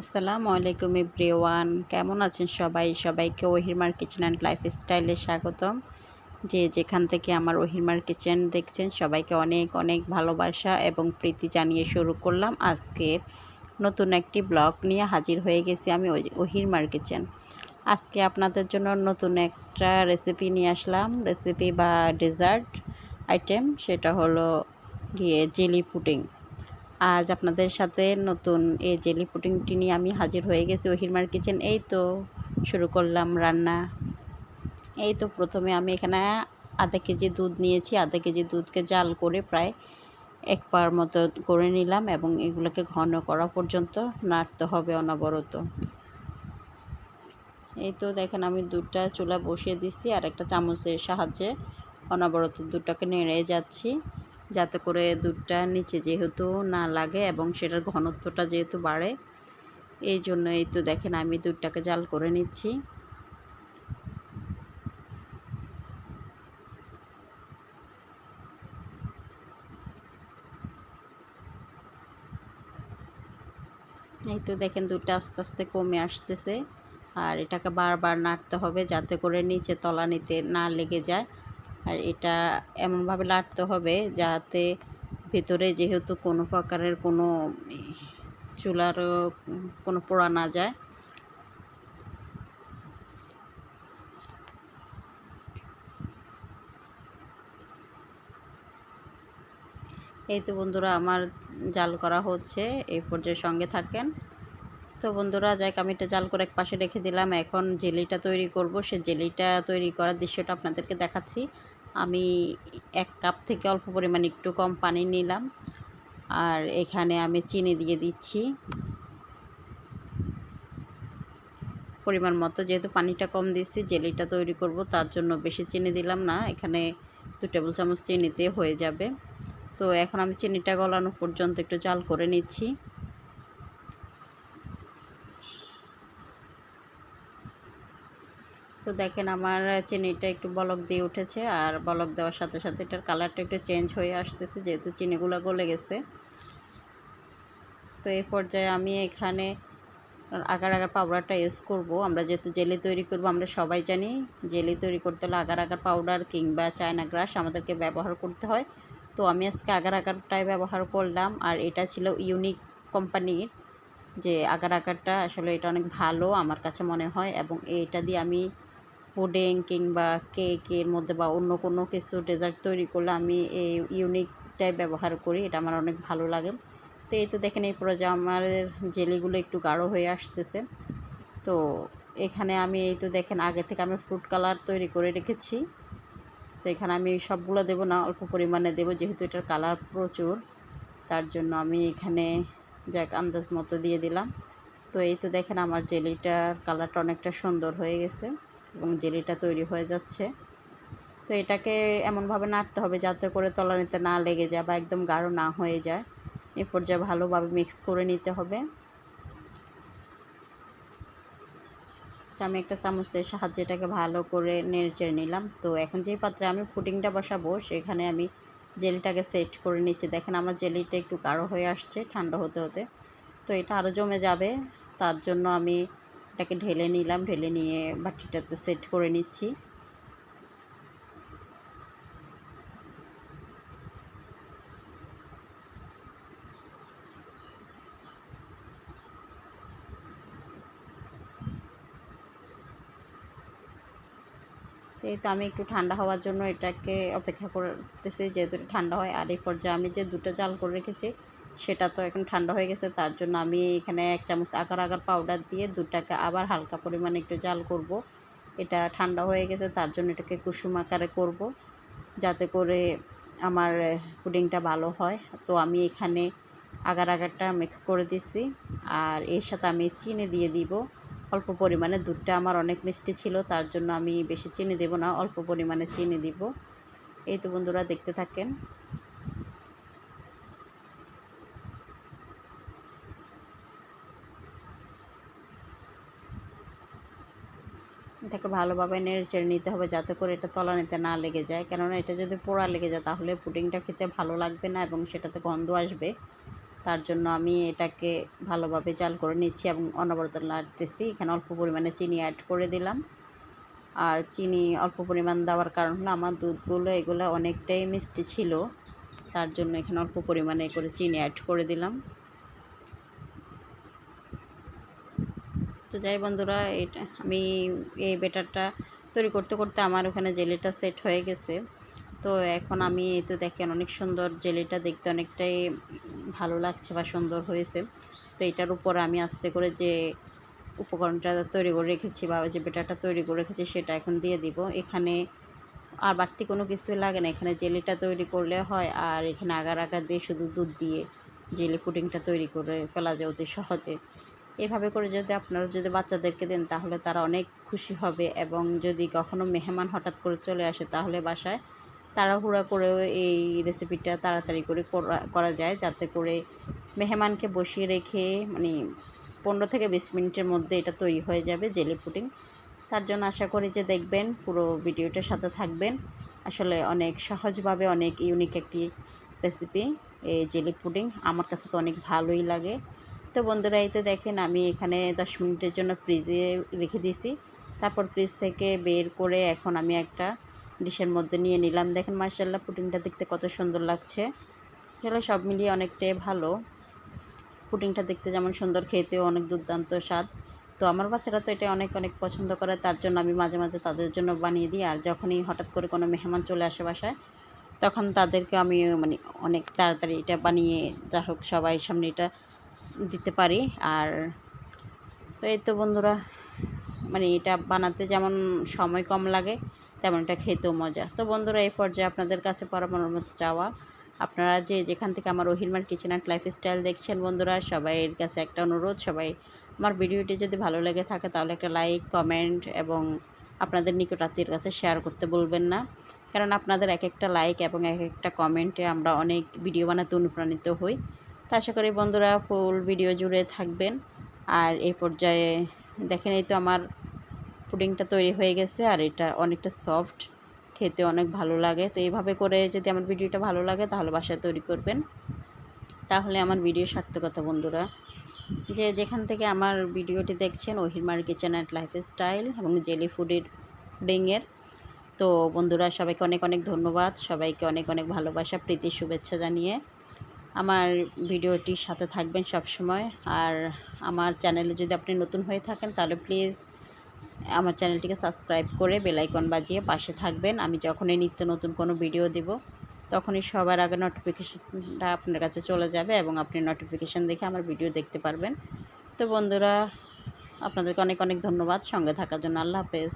আসসালামু আলাইকুম এভরিওয়ান। কেমন আছেন সবাই? সবাইকে ওহিরমার কিচেন অ্যান্ড লাইফস্টাইলে স্বাগতম। যে যেখান থেকে আমার ওহিরমার কিচেন দেখছেন, সবাইকে অনেক অনেক ভালোবাসা এবং প্রীতি জানিয়ে শুরু করলাম আজকের নতুন একটি ব্লগ নিয়ে হাজির হয়ে গেছি আমি ওহিরমার কিচেন আজকে আপনাদের জন্য নতুন একটা রেসিপি নিয়ে আসলাম। রেসিপি বা ডেজার্ট আইটেম সেটা হলো গিয়ে জেলি পুডিং আজ আপনাদের সাথে নতুন এই জেলি পুটিংটি নিয়ে আমি হাজির হয়ে গেছি ওহিরমার কিচেন। এই তো শুরু করলাম রান্না। এই তো প্রথমে আমি এখানে আধা কেজি দুধ নিয়েছি। আধা কেজি দুধকে জাল করে প্রায় এক পার মতো করে নিলাম এবং এগুলোকে ঘন করা পর্যন্ত নাড়তে হবে অনবরত। এই তো দেখেন আমি দুধটা চুলা বসিয়ে দিছি আর একটা চামচের সাহায্যে অনবরত দুধটাকে নেড়ে যাচ্ছি। যাতে করে দুধটা নিচে যেহেতু না লাগে এবং সেটার ঘনত্বটা যেহেতু বাড়ে, এই জন্য এই তো দেখেন আমি দুধটাকে জাল করে নিচ্ছি। এই তো দেখেন দুধটা আস্তে আস্তে কমে আসতেছে, আর এটাকে বারবার নাড়তে হবে যাতে করে নিচে তলানিতে না লেগে যায়। আর এটা এমনভাবে লাটতে হবে যাতে ভেতরে যেহেতু কোনো প্রকারের কোনো চুলার, কোনো পোড়া না যায়। এই তো বন্ধুরা, আমার জাল করা হচ্ছে। এই পর্যায়ে সঙ্গে থাকেন তো বন্ধুরা, যাই আমি এটা জাল করে এক পাশে রেখে দিলাম। এখন জেলিটা তৈরি করব। সে জেলিটা তৈরি করার দৃশ্যটা আপনাদেরকে দেখাচ্ছি। আমি এক কাপ থেকে অল্প পরিমাণ একটু কম পানি নিলাম। আর এখানে আমি চিনি দিয়ে দিচ্ছি। পরিমাণ মতো, যেহেতু পানিটা কম দিচ্ছি জেলিটা তৈরি করব। তার জন্য বেশি চিনি দিলাম না। এখানে দু টেবিল চামচ চিনিতে হয়ে যাবে। তো এখন আমি চিনিটা গলানো পর্যন্ত একটু জাল করে নিচ্ছি। তো দেখেন আমার চিনিটা একটু বলক দিয়ে উঠেছে আর বলক দেওয়ার সাথে সাথে এটার কালারটা একটু চেঞ্জ হয়ে আসতেছে, যেহেতু চিনিগুলো গলে গেছে। তো এই পর্যায়ে আমি এখানে আগার আগার পাউডারটা ইউজ করব। আমরা যেহেতু জেলি তৈরি করব, আমরা সবাই জানি জেলি তৈরি করতে হলে আগার আগার পাউডার কিংবা চায়না গ্রাস আমাদেরকে ব্যবহার করতে হয়। তো আমি আজকে আগার আগারটাই ব্যবহার করলাম আর এটা ছিল ইউনিক কোম্পানির যে আগার আগারটা, আসলে এটা অনেক ভালো আমার কাছে মনে হয় এবং এটা দিয়ে আমি পুডিং কিংবা কেকের মধ্যে বা অন্য কোনো কিছু ডেজার্ট তৈরি করলে আমি এই ইউনিকটাই ব্যবহার করি, এটা আমার অনেক ভালো লাগে। তো এই তো দেখেন এই যে আমার জেলিগুলো একটু গাঢ় হয়ে আসতেছে। তো এখানে আমি এই তো দেখেন আগে থেকে আমি ফ্রুট কালার তৈরি করে রেখেছি। তো এখানে আমি সবগুলো দেবো না, অল্প পরিমাণে দেবো যেহেতু এটার কালার প্রচুর। তার জন্য আমি এখানে যাক আন্দাজ মতো দিয়ে দিলাম। তো এই তো দেখেন আমার জেলিটার কালারটা অনেকটা সুন্দর হয়ে গেছে। এবং জেলিটা তৈরি হয়ে যাচ্ছে। তো এটাকে এমনভাবে নাড়তে হবে যাতে করে তলানিতে না লেগে যায় বা একদম গাঢ় না হয়ে যায়। এ পর্যায়ে ভালোভাবে মিক্স করে নিতে হবে। আমি একটা চামচের সাহায্যে এটাকে ভালো করে নেড়ে চেড়ে নিলাম। তো এখন যেই পাত্রে আমি পুডিংটা বসাবো, সেখানে আমি জেলিটাকে সেট করে নিচ্ছি। দেখেন আমার জেলিটা একটু গাঢ় হয়ে আসছে ঠান্ডা হতে হতে। তো এটা আরও জমে যাবে। তার জন্য আমি এটাকে ঢেলে নিলাম, ঢেলে নিয়ে বাটিটাতে সেট করে নিচ্ছি। তো আমি একটু ঠান্ডা হওয়ার জন্য এটাকে অপেক্ষা করতেছি, যেহেতু ঠান্ডা হয়। আর এই পর্যায়ে আমি যে দুটো জাল করে রেখেছি সেটা তো এখন ঠান্ডা হয়ে গেছে, তার জন্য আমি এখানে এক চামচ আগার আগার পাউডার দিয়ে দুটাকে আবার হালকা পরিমাণে একটু জাল করব। এটা ঠান্ডা হয়ে গেছে, তার জন্য এটাকে কুসুম আকারে করব যাতে করে আমার পুডিংটা ভালো হয়। তো আমি এখানে আগার আগারটা মিক্স করে দিছি আর এর সাথে আমি চিনি দিয়ে দিব। অল্প পরিমাণে, দুধটা আমার অনেক মিষ্টি ছিল, তার জন্য আমি বেশি চিনি দেব না, অল্প পরিমাণে চিনি দিব। এই তো বন্ধুরা, দেখতে থাকেন। এটাকে ভালোভাবে নেড়ে চেড়ে নিতে হবে যাতে করে এটা তলানিতে না লেগে যায়। কেননা এটা যদি পোড়া লেগে যায়, তাহলে পুডিংটা খেতে ভালো লাগবে না এবং সেটাতে গন্ধ আসবে। তার জন্য আমি এটাকে ভালোভাবে জাল করে নিচ্ছি এবং অনবরত নাড়তেছি। এখানে অল্প পরিমাণে চিনি অ্যাড করে দিলাম। আর চিনি অল্প পরিমাণ দেওয়ার কারণ হলো আমার দুধগুলো, এগুলো অনেকটাই মিষ্টি ছিল। তার জন্য এখানে অল্প পরিমাণে করে চিনি অ্যাড করে দিলাম। তো যাই বন্ধুরা, এটা আমি এই বেটারটা তৈরি করতে করতে আমার ওখানে জেলিটা সেট হয়ে গেছে। তো এখন আমি তো দেখেন অনেক সুন্দর জেলিটা দেখতে অনেকটাই ভালো লাগছে বা সুন্দর হয়েছে। তো এটার উপর আমি আস্তে করে যে উপকরণটা তৈরি করে রেখেছি বা যে বেটারটা তৈরি করে রেখেছি সেটা এখন দিয়ে দিব। এখানে আর বাড়তি কোনো কিছুই লাগে না। এখানে জেলিটা তৈরি করলে হয় আর এখানে আগার আগার দিয়ে শুধু দুধ দিয়ে জেলি পুডিংটা তৈরি করে ফেলা যায় অতি সহজে। এভাবে করে যদি আপনারা যদি বাচ্চাদেরকে দেন, তাহলে তারা অনেক খুশি হবে এবং যদি কখনো মেহমান হঠাৎ করে চলে আসে, তাহলে বাসায় তাড়াহুড়া করেও এই রেসিপিটা তাড়াতাড়ি করে করা যায়। যাতে করে মেহমানকে বসিয়ে রেখে মানে পনেরো থেকে বিশ মিনিটের মধ্যে এটা তৈরি হয়ে যাবে, জেলি পুডিং। তার জন্য আশা করি যে দেখবেন, পুরো ভিডিওটার সাথে থাকবেন। আসলে অনেক সহজভাবে অনেক ইউনিক একটি রেসিপি এই জেলি পুডিং। আমার কাছে তো অনেক ভালোই লাগে। তো বন্ধুরা, এই তো দেখেন আমি এখানে দশ মিনিটের জন্য ফ্রিজে রেখে দিয়েছি। তারপর ফ্রিজ থেকে বের করে এখন আমি একটা ডিশের মধ্যে নিয়ে নিলাম। দেখেন মার্শাল্লাহ পুটিংটা দেখতে কত সুন্দর লাগছে। আসলে সব মিলিয়ে অনেকটাই ভালো। পুটিংটা দেখতে যেমন সুন্দর, খেতেও অনেক দুর্দান্ত স্বাদ। তো আমার বাচ্চারা তো এটা অনেক অনেক পছন্দ করে, তার জন্য আমি মাঝে মাঝে তাদের জন্য বানিয়ে দিই। আর যখনই হঠাৎ করে কোনো মেহমান চলে আসে বাসায়, তখন তাদেরকে আমি মানে অনেক তাড়াতাড়ি এটা বানিয়ে যা হোক সবাই সামনে এটা দিতে পারি। আর তো এই তো বন্ধুরা মানে এটা বানাতে যেমন সময় কম লাগে, তেমন এটা খেতেও মজা। তো বন্ধুরা, এই পর্যায়ে আপনাদের কাছে পরামর্শ মতো চাওয়া। আপনারা যে যেখান থেকে আমার ওহিরমার কিচেন অ্যান্ড লাইফস্টাইল দেখছেন বন্ধুরা, সবাইয়ের কাছে একটা অনুরোধ, সবাই আমার ভিডিওটি যদি ভালো লেগে থাকে তাহলে একটা লাইক কমেন্ট এবং আপনাদের নিকটাত্মীর কাছে শেয়ার করতে বলবেন না। কারণ আপনাদের এক একটা লাইক এবং এক একটা কমেন্টে আমরা অনেক ভিডিও বানাতে অনুপ্রাণিত হই। তো আশা করি বন্ধুরা ফুল ভিডিও জুড়ে থাকবেন। আর এই পর্যায়ে দেখেন, এই তো আমার পুডিংটা তৈরি হয়ে গেছে আর এটা অনেকটা সফট, খেতে অনেক ভালো লাগে। তো এইভাবে করে যদি আমার ভিডিওটা ভালো লাগে, তাহলে বাসায় তৈরি করবেন। তাহলে আমার ভিডিও সার্থকতা, বন্ধুরা। যে যেখান থেকে আমার ভিডিওটি দেখছেন ওহিরমার কিচেন অ্যান্ড লাইফ স্টাইল এবং জেলি ফুডের ফুডিংয়ের তো বন্ধুরা সবাইকে অনেক অনেক ধন্যবাদ। সবাইকে অনেক অনেক ভালোবাসা, প্রীতি, শুভেচ্ছা জানিয়ে আমার ভিডিওটির সাথে থাকবেন সব সময় আর আমার চ্যানেলে যদি আপনি নতুন হয়ে থাকেন, তাহলে প্লিজ আমার চ্যানেলটিকে সাবস্ক্রাইব করে বেলাইকন বাজিয়ে পাশে থাকবেন। আমি যখনই নিত্য নতুন কোনো ভিডিও দেব, তখনই সবার আগে নোটিফিকেশানটা আপনার কাছে চলে যাবে এবং আপনি নোটিফিকেশান দেখে আমার ভিডিও দেখতে পারবেন। তো বন্ধুরা, আপনাদেরকে অনেক অনেক ধন্যবাদ। সঙ্গে থাকার জন্য আল্লাহ হাফেজ।